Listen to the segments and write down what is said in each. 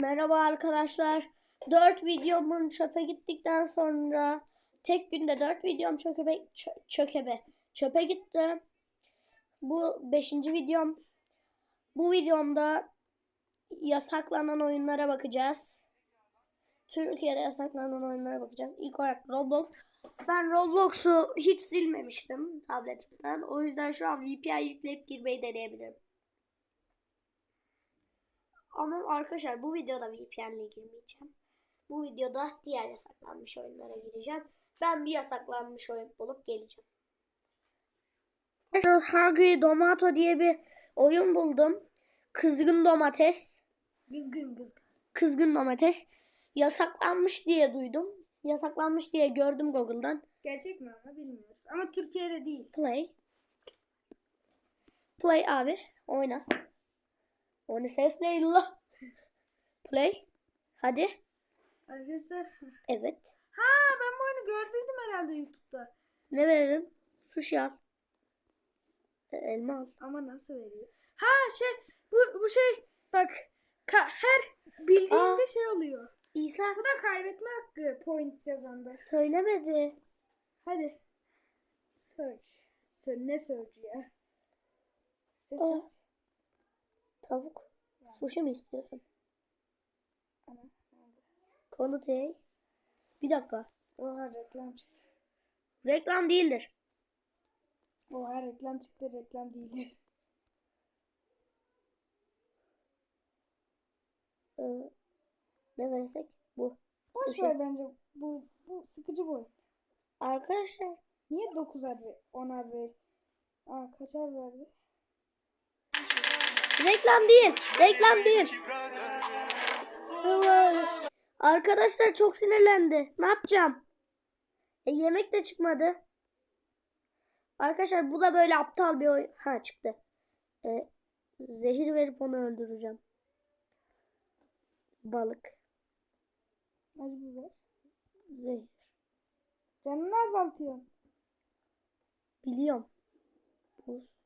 Merhaba arkadaşlar. 4 videomun çöpe gittikten sonra tek günde 4 videom çökebe, çö- çökebe çöpe gitti. Bu 5. videom. Bu videomda yasaklanan oyunlara bakacağız. Türkiye'de yasaklanan oyunlara bakacağız. İlk olarak Roblox. Ben Roblox'u hiç silmemiştim tabletimden. O yüzden şu an VPN yükleyip girmeyi deneyebilirim. Ama arkadaşlar bu videoda VPN ile girmeyeceğim. Bu videoda diğer yasaklanmış oyunlara gireceğim. Ben bir yasaklanmış oyun bulup geleceğim. Hungry Domato diye bir oyun buldum. Kızgın domates. Kızgın kızgın. Kızgın domates. Yasaklanmış diye duydum. Yasaklanmış diye gördüm Google'dan. Gerçek mi ama bilmiyoruz. Ama Türkiye'de değil. Play. Play abi. Oyna. Oyna ses ne la? Play. Hadi. Arkadaşlar. Evet. Ha ben bu oyunu gördüydüm herhalde YouTube'da. Ne verelim? Sushi al. E, elma al. Ama nasıl veriyor? Ha şey bu bu şey bak ka- her bildiğinde Aa. şey oluyor. İsa Bu da kaybetme hakkı point yazanda. söylemedi. Hadi. Search. Sö- ne search ya? Ses Aa. Tavuk. Sushi mi istiyorsun? Konu değil. Bir dakika. Oha reklam çıktı. Reklam değildir. Oha reklam çıktı reklam değildir. Ee, ne versek? Bu. Boş ver bence bu bu sıkıcı bu. Arkadaşlar Niye 9'ar ver, 10'ar ver? Aa kaçar verdi? Reklam değil. Reklam değil. Arkadaşlar çok sinirlendi. Ne yapacağım? E, yemek de çıkmadı. Arkadaşlar bu da böyle aptal bir oyun. Ha çıktı. E, zehir verip onu öldüreceğim. Balık. Acı biber. Zehir. Canını azaltıyorsun. Biliyorum. Buz.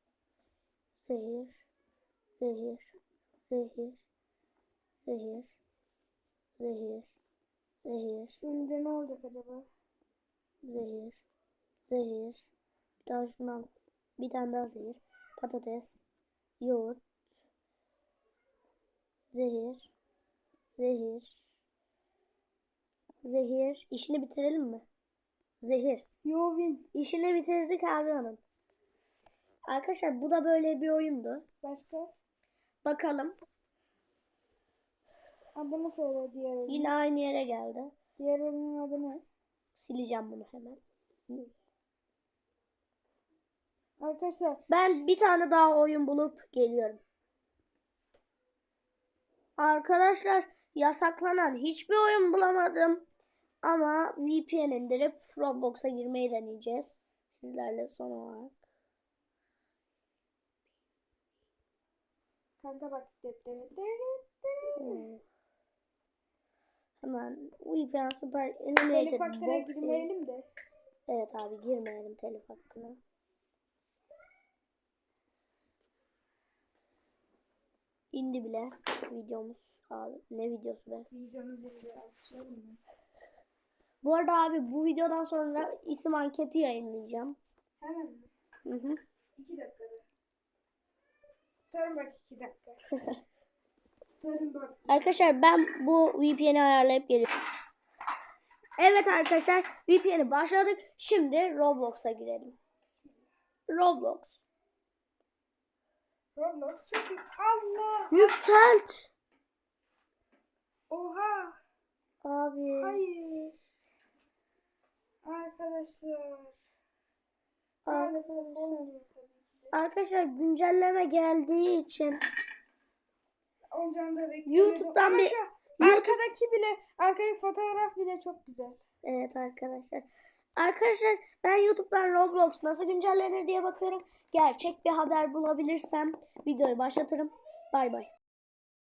Zehir. Zehir. Zehir. Zehir. Zehir. Zehir. Şimdi ne olacak acaba? Zehir. Zehir. Bir tane şundan. Bir tane daha zehir. Patates. Yoğurt. Zehir. Zehir. Zehir. İşini bitirelim mi? Zehir. Yovin. İşini bitirdik abi onun. Arkadaşlar bu da böyle bir oyundu. Başka? Bakalım. Adını söyle diğer oyunun. Yine aynı yere geldi. Diğer oyunun adı ne? Sileceğim bunu hemen. Arkadaşlar Ben bir tane daha oyun bulup geliyorum. Arkadaşlar yasaklanan hiçbir oyun bulamadım. Ama VPN indirip Roblox'a girmeyi deneyeceğiz. Sizlerle son olarak. Kanka bak. Hmm. Hemen VPN Super Telif Eliminated hakkına girmeyelim de. Evet abi girmeyelim telif hakkına. İndi bile videomuz abi. Ne videosu be? İzle alışalım mı? Bu arada abi bu videodan sonra isim anketi yayınlayacağım. Hemen mi? Hı hı. İki dakikada. Tutarım bak iki dakika. Tutarım bak. Arkadaşlar ben bu VPN'i ayarlayıp geliyorum. Evet arkadaşlar VPN'i başladık. Şimdi Roblox'a girelim. Roblox. Roblox iyi. Allah. Yükselt. Oha. Abi. Hayır. Arkadaşlar. Maalesef Arkadaşlar. olmuyor tabii ki de. Arkadaşlar güncelleme geldiği için Olacağını da. YouTube'dan Ama bir- şu arkadaki bile, arkadaki fotoğraf bile çok güzel. Evet arkadaşlar. Arkadaşlar ben YouTube'dan Roblox nasıl güncellenir diye bakıyorum. Gerçek bir haber bulabilirsem videoyu başlatırım. Bay bay.